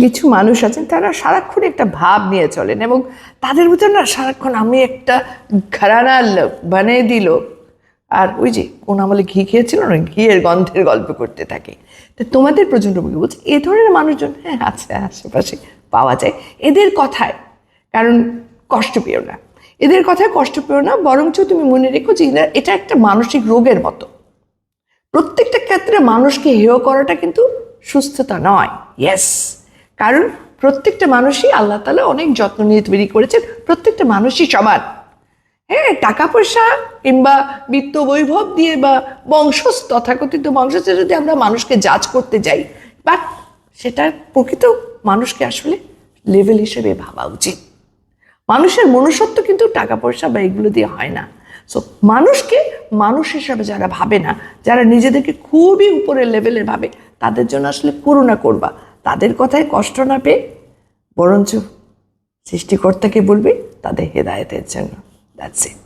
কিছু মানুষ আছেন, তারা সারাক্ষণ একটা ভাব নিয়ে চলেন এবং তাদের ভিতর না সারাক্ষণ আমি একটা ঘরানা বানিয়ে দিল। আর ওই যে কোন আমলে ঘি খেয়েছিল না, ঘিয়ের গন্ধের গল্প করতে থাকে। তো তোমাদের প্রজন্মকে বলছি, এ ধরনের মানুষজন হ্যাঁ আছে, আশেপাশে পাওয়া যায়। এদের কথায়, কারণ কষ্ট পেও না। এদের কথায় কষ্ট পেও না, বরঞ্চ তুমি মনে রেখো যে এটা একটা মানসিক রোগের মতো। প্রত্যেকটা ক্ষেত্রে মানুষকে হেয় করাটা কিন্তু সুস্থতা নয়। ইয়েস কারণ প্রত্যেকটা মানুষই আল্লাহ তালা অনেক যত্ন নিয়ে তৈরি করেছেন, প্রত্যেকটা মানুষই সমান। হ্যাঁ টাকা পয়সা কিংবা বিত্ত বৈভব দিয়ে বা বংশ তথাকথিত বংশতে যদি আমরা মানুষকে জাজ করতে যাই বাট সেটার প্রকৃত মানুষকে আসলে লেভেল হিসেবে ভাবা উচিত। মানুষের মনুষ্যত্ব কিন্তু টাকা পয়সা বা এগুলো দিয়ে হয় না। সো মানুষকে মানুষ হিসাবে যারা ভাবে না, যারা নিজেদেরকে খুবই উপরের লেভেলের ভাবে, তাদের জন্য আসলে করুণা করবা। তাদের কথায় কষ্ট না পেয়ে বরঞ্চ সৃষ্টিকর্তাকে বলবে তাদের হেদায়তের জন্য। That's it